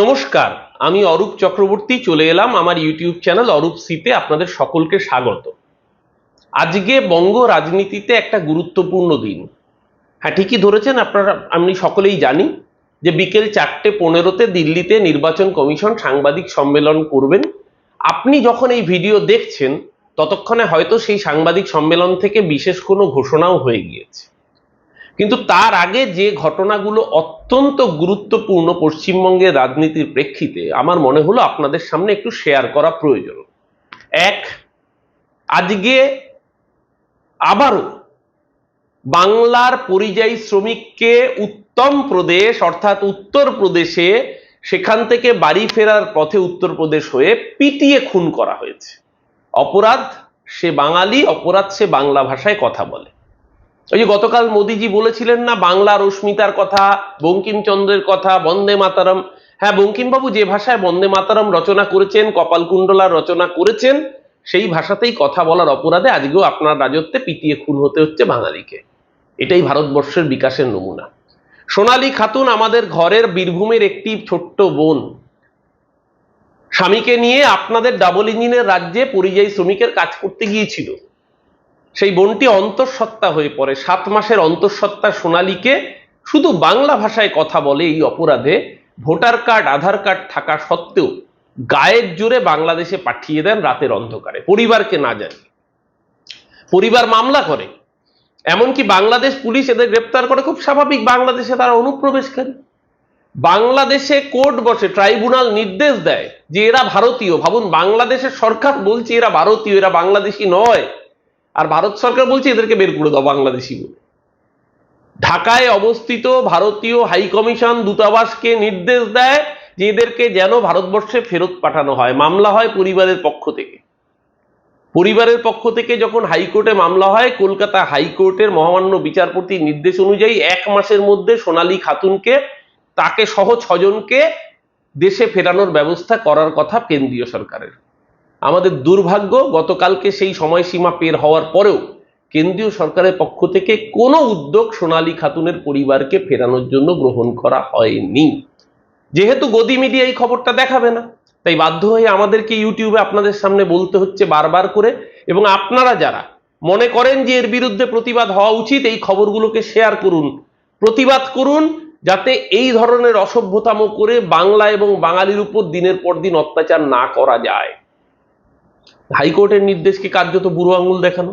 নমস্কার, আমি অরূপ চক্রবর্তী, চলে এলাম আমার ইউটিউব চ্যানেল অরূপ সিতে আপনাদের সকলকে স্বাগত। আজকে বঙ্গ রাজনীতিতে একটা গুরুত্বপূর্ণ দিন। হ্যাঁ ঠিকই ধরেছেন, আপনারা, আমি সকলেই জানি যে বিকেল চারটে পনেরোতে দিল্লিতে নির্বাচন কমিশন সাংবাদিক সম্মেলন করবেন। আপনি যখন এই ভিডিও দেখছেন, ততক্ষণে হয়তো সেই সাংবাদিক সম্মেলন থেকে বিশেষ কোনো ঘোষণাও হয়ে গিয়েছে। কিন্তু তার আগে যে ঘটনাগুলো অত্যন্ত গুরুত্বপূর্ণ পশ্চিমবঙ্গের রাজনীতির প্রেক্ষিতে, আমার মনে হলো আপনাদের সামনে একটু শেয়ার করা প্রয়োজন। এক, আজকে আবারও বাংলার পরিযায়ী শ্রমিককে উত্তম প্রদেশ, অর্থাৎ উত্তর প্রদেশে সেখান থেকে বাড়ি ফেরার পথে উত্তরপ্রদেশ হয়ে পিটিয়ে খুন করা হয়েছে। অপরাধ সে বাঙালি, অপরাধ সে বাংলা ভাষায় কথা বলে। ওই যে গতকাল মোদিজি বলেছিলেন না বাংলার অস্মিতার কথা, বঙ্কিমচন্দ্রের কথা, বন্দে মাতারম। হ্যাঁ বঙ্কিমবাবু যে ভাষায় বন্দে মাতারম রচনা করেছেন কপালকুণ্ডলার রচনা করেছেন, সেই ভাষাতেই কথা বলার অপরাধে আজকেও আপনার রাজত্বে পিটিয়ে খুন হতে হচ্ছে বাঙালিকে। এটাই ভারতবর্ষের বিকাশের নমুনা। সোনালী খাতুন আমাদের ঘরের বীরভূমের একটি ছোট্ট বোন। স্বামীকে নিয়ে আপনাদের ডাবল ইঞ্জিনের রাজ্যে পরিযায়ী শ্রমিকের কাজ করতে গিয়েছিল। সেই বোনটি অন্তঃসত্ত্বা হয়ে পড়ে। সাত মাসের অন্তঃসত্ত্বা সোনালীকে শুধু বাংলা ভাষায় কথা বলে এই অপরাধে ভোটার কার্ড, আধার কার্ড থাকা সত্ত্বেও গায়ের জোরে বাংলাদেশে পাঠিয়ে দেন রাতের অন্ধকারে। পরিবারকে না জানিয়ে। পরিবার মামলা করে। এমনকি বাংলাদেশ পুলিশ এদের গ্রেপ্তার করে। খুব স্বাভাবিক বাংলাদেশে তারা অনুপ্রবেশকারী। বাংলাদেশে কোর্ট বসে, ট্রাইব্যুনাল নির্দেশ দেয় যে এরা ভারতীয়। ভাবুন, বাংলাদেশের সরকার বলছে এরা ভারতীয়, এরা বাংলাদেশি নয়। আর ভারত সরকার বলছে এদেরকে বের করে দাও বাংলাদেশি বলে। ঢাকায় অবস্থিত ভারতীয় হাই কমিশন দূতাবাসকে নির্দেশ দেয় যে এদেরকে যেন ভারতবর্ষে ফেরত পাঠানো হয়। মামলা হয় পরিবারের পক্ষ থেকে। পরিবারের পক্ষ থেকে যখন হাইকোর্টে মামলা হয়, কলকাতা হাইকোর্টের মহামান্য বিচারপতির নির্দেশ অনুযায়ী এক মাসের মধ্যে সোনালী খাতুনকে, তাকে সহ ছজনকে দেশে ফেরানোর ব্যবস্থা করার কথা কেন্দ্রীয় সরকারের। আমাদের দুর্ভাগ্য, গতকালকে সেই সময়সীমা পের হওয়ার পরেও কেন্দ্রীয় সরকারের পক্ষ থেকে কোনো উদ্যোগ সোনালী খাতুনের পরিবারকে ফেরানোর জন্য গ্রহণ করা হয়নি। যেহেতু গদি মিডিয়া এই খবরটা দেখাবে না, তাই বাধ্য হয়ে আমাদেরকে ইউটিউবে আপনাদের সামনে বলতে হচ্ছে বারবার করে এবং আপনারা যারা মনে করেন যে এর বিরুদ্ধে প্রতিবাদ হওয়া উচিত, এই খবরগুলোকে শেয়ার করুন। প্রতিবাদ করুন যাতে এই ধরনের অসভ্যতাম করে বাংলা এবং বাঙালির উপর দিনের পর দিন অত্যাচার না করা যায়। হাইকোর্টের নির্দেশকে কার্যত বুড়ো আঙুল দেখানো।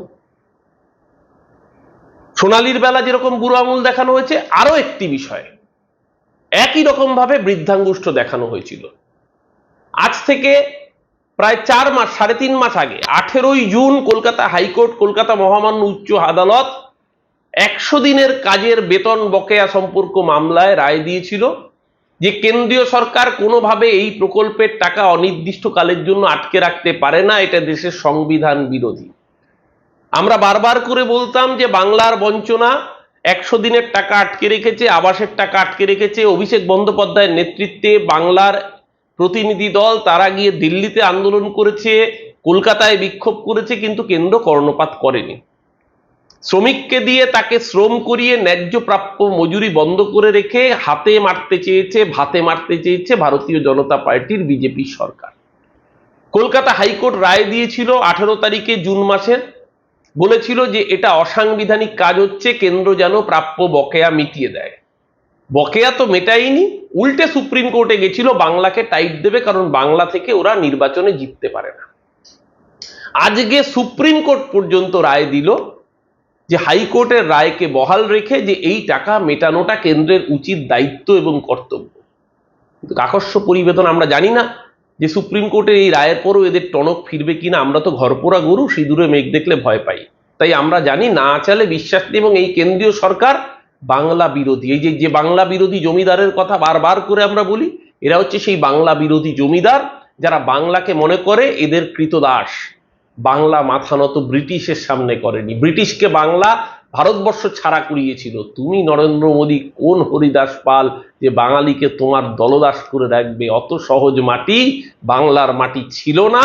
সোনালির বেলা যেরকম বুড়ো আঙুল দেখানো হয়েছে আরও একটি বিষয়, একই রকম ভাবে বৃদ্ধাঙ্গুষ্ঠ দেখানো হয়েছিল। আজ থেকে প্রায় চার মাস, সাড়ে তিন মাস আগে, আঠেরোই জুন, কলকাতা হাইকোর্ট, কলকাতা মহামান্য উচ্চ আদালত একশো দিনের কাজের বেতন বকেয়া সম্পর্ক মামলায় রায় দিয়েছিল। যে কেন্দ্রীয় সরকার কোনোভাবে এই প্রকল্পের টাকা অনির্দিষ্টকালের জন্য আটকে রাখতে পারে না, এটা দেশের সংবিধান বিরোধী। আমরা বারবার করে বলতাম যে বাংলার বঞ্চনা একশো দিনের টাকা আটকে রেখেছে, আবাসের টাকা আটকে রেখেছে, অভিষেক বন্দ্যোপাধ্যায়ের নেতৃত্বে বাংলার প্রতিনিধি দল তারা গিয়ে দিল্লিতে আন্দোলন করেছে, কলকাতায় বিক্ষোভ করেছে, কিন্তু কেন্দ্র কর্ণপাত করেনি। শ্রমিককে দিয়ে তাকে শ্রম করিয়ে ন্যায্য প্রাপ্য মজুরি বন্ধ করে রেখে হাতে মারতে চেয়েছে, ভাতে মারতে চেয়েছে ভারতীয় জনতা পার্টির বিজেপি সরকার। কলকাতা হাইকোর্ট রায় দিয়েছিল আঠেরো তারিখে জুন মাসের। বলেছিল যে এটা অসাংবিধানিক কাজ হচ্ছে, কেন্দ্র যেন প্রাপ্য বকেয়া মিটিয়ে দেয়। বকেয়া তো মেটায়নি, উল্টে সুপ্রিম কোর্টে গেছিল, বাংলাকে টাইট দেবে, কারণ বাংলা থেকে ওরা নির্বাচনে জিততে পারে না। আজকে সুপ্রিম কোর্ট পর্যন্ত রায় দিল যে হাইকোর্টের রায়কে বহাল রেখে যে এই টাকা মেটানোটা কেন্দ্রের উচিত দায়িত্ব এবং কর্তব্য। কিন্তু কাকস্য পরিবেদন আমরা জানি না যে সুপ্রিম কোর্টের এই রায়ের পরও এদের টনক ফিরবে কিনা। আমরা তো ঘরপোড়া গরু, সিঁদুরে মেঘ দেখলে ভয় পাই। তাই আমরা জানি না চালে বিশ্বাস নেই এবং এই কেন্দ্রীয় সরকার বাংলা বিরোধী। এই যে যে বাংলা বিরোধী জমিদারের কথা বারবার করে আমরা বলি, এরা হচ্ছে সেই বাংলা বিরোধী জমিদার যারা বাংলাকে মনে করে এদের কৃতদাস। বাংলা মাথা নত ব্রিটিশের সামনে করেনি। ব্রিটিশকে বাংলা ভারতবর্ষ ছাড়া করিয়েছিল। তুমি নরেন্দ্র মোদী, কোন হরিদাস পাল যে বাঙালিকে তোমার দলদাস করে রাখবে? অত সহজ মাটি বাংলার মাটি ছিল না,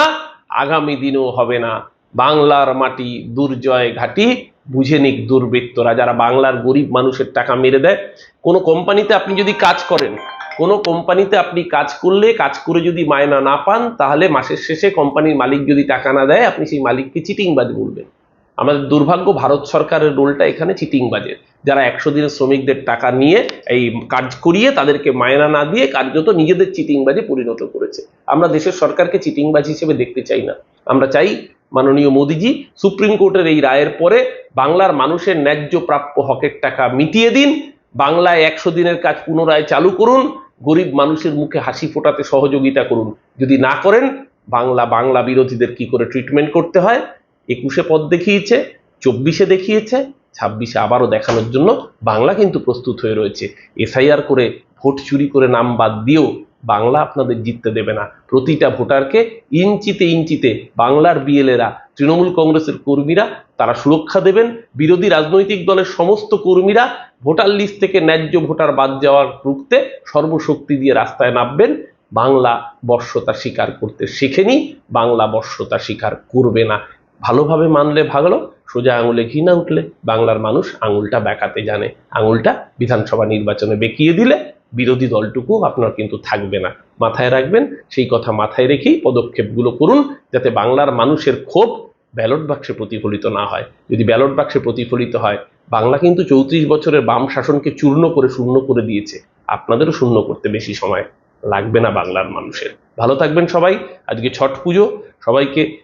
আগামী দিনেও হবে না। বাংলার মাটি দুর্জয় ঘাটি, বুঝে নিক দুর্বৃত্তরা। যারা বাংলার গরিব মানুষের টাকা মেরে দেয়, কোনো কোম্পানিতে আপনি যদি কাজ করেন কোনো কোম্পানিতে আপনি কাজ করলে, কাজ করে যদি মায়না না পান, তাহলে মাসের শেষে কোম্পানির মালিক যদি টাকা না দেয়, আপনি সেই মালিককে চিটিংবাজ বলবেন। আমাদের দুর্ভাগ্য, ভারত সরকারের রোলটা এখানে চিটিংবাজের। যারা একশো দিনের শ্রমিকদের টাকা নিয়ে এই কাজ করিয়ে তাদেরকে মায়না না দিয়ে কার্যত নিজেদের চিটিংবাজে পরিণত করেছে। আমরা দেশের সরকারকে চিটিংবাজ হিসেবে দেখতে চাই না। আমরা চাই মাননীয় মোদিজি সুপ্রিম কোর্টের এই রায়ের পরে বাংলার মানুষের ন্যায্য প্রাপ্য হকের টাকা মিটিয়ে দিন, বাংলায় একশো দিনের কাজ পুনরায় চালু করুন গরিব মানুষের মুখে হাসি ফোটাতে সহযোগিতা করুন। যদি না করেন, বাংলা বাংলা বিরোধীদের কি করে ট্রিটমেন্ট করতে হয়? একুশে পদ দেখিয়েছে, চব্বিশে দেখিয়েছে, ছাব্বিশে আবারও দেখানোর জন্য বাংলা কিন্তু প্রস্তুত হয়ে রয়েছে। এসআইআর করে ভোট চুরি করে নাম বাদ দিয়েও বাংলা আপনাদের জিততে দেবে না। প্রতিটা ভোটারকে ইঞ্চিতে ইঞ্চিতে বাংলার বিএলএরা, তৃণমূল কংগ্রেসের কর্মীরা, তারা সুরক্ষা দেবেন। বিরোধী রাজনৈতিক দলের সমস্ত কর্মীরা ভোটার লিস্ট থেকে ন্যায্য ভোটার বাদ যাওয়ার রুখতে সর্বশক্তি দিয়ে রাস্তায় নামবেন। বাংলা বর্ষতা স্বীকার করতে শেখেনি, বাংলা বর্ষতা স্বীকার করবে না। ভালোভাবে মানলে ভালো সোজা আঙুলে ঘি না উঠলে বাংলার মানুষ আঙুলটা বেঁকাতে জানে। আঙুলটা বিধানসভা নির্বাচনে বেঁকিয়ে দিলে বিরোধী দলটুকু আপনার কিন্তু থাকবে না। মাথায় রাখবেন, সেই কথা মাথায় রেখেই পদক্ষেপগুলো করুন যাতে বাংলার মানুষের ক্ষোভ ব্যালট বাক্সে প্রতিফলিত না হয়। যদি ব্যালট বাক্সে প্রতিফলিত হয় বাংলা কিন্তু চৌত্রিশ বছরের বাম শাসনকে চূর্ণ করে শূন্য করে দিয়েছে। আপনাদেরও শূন্য করতে বেশি সময় লাগবে না বাংলার মানুষের। ভালো থাকবেন সবাই। আজকে ছট পুজো। সবাইকে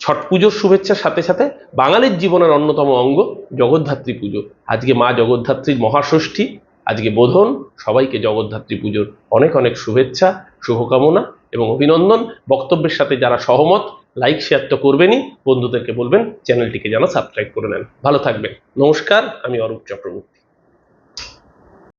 ছট পুজোর শুভেচ্ছার সাথে সাথে বাঙালির জীবনের অন্যতম অঙ্গ জগদ্ধাত্রী পুজো। আজকে মা জগদ্ধাত্রীর মহাষষ্ঠী, আজকে বোধন। সবাইকে জগদ্ধাত্রী পুজোর অনেক অনেক শুভেচ্ছা, শুভকামনা। এবং অভিনন্দন। বক্তব্যের সাথে যারা সহমত লাইক শেয়ার তো করবেনই। বন্ধুদেরকে বলবেন চ্যানেলটিকে যেন সাবস্ক্রাইব করে নেন। ভালো থাকবেন। নমস্কার, আমি অরূপ চক্রবর্তী।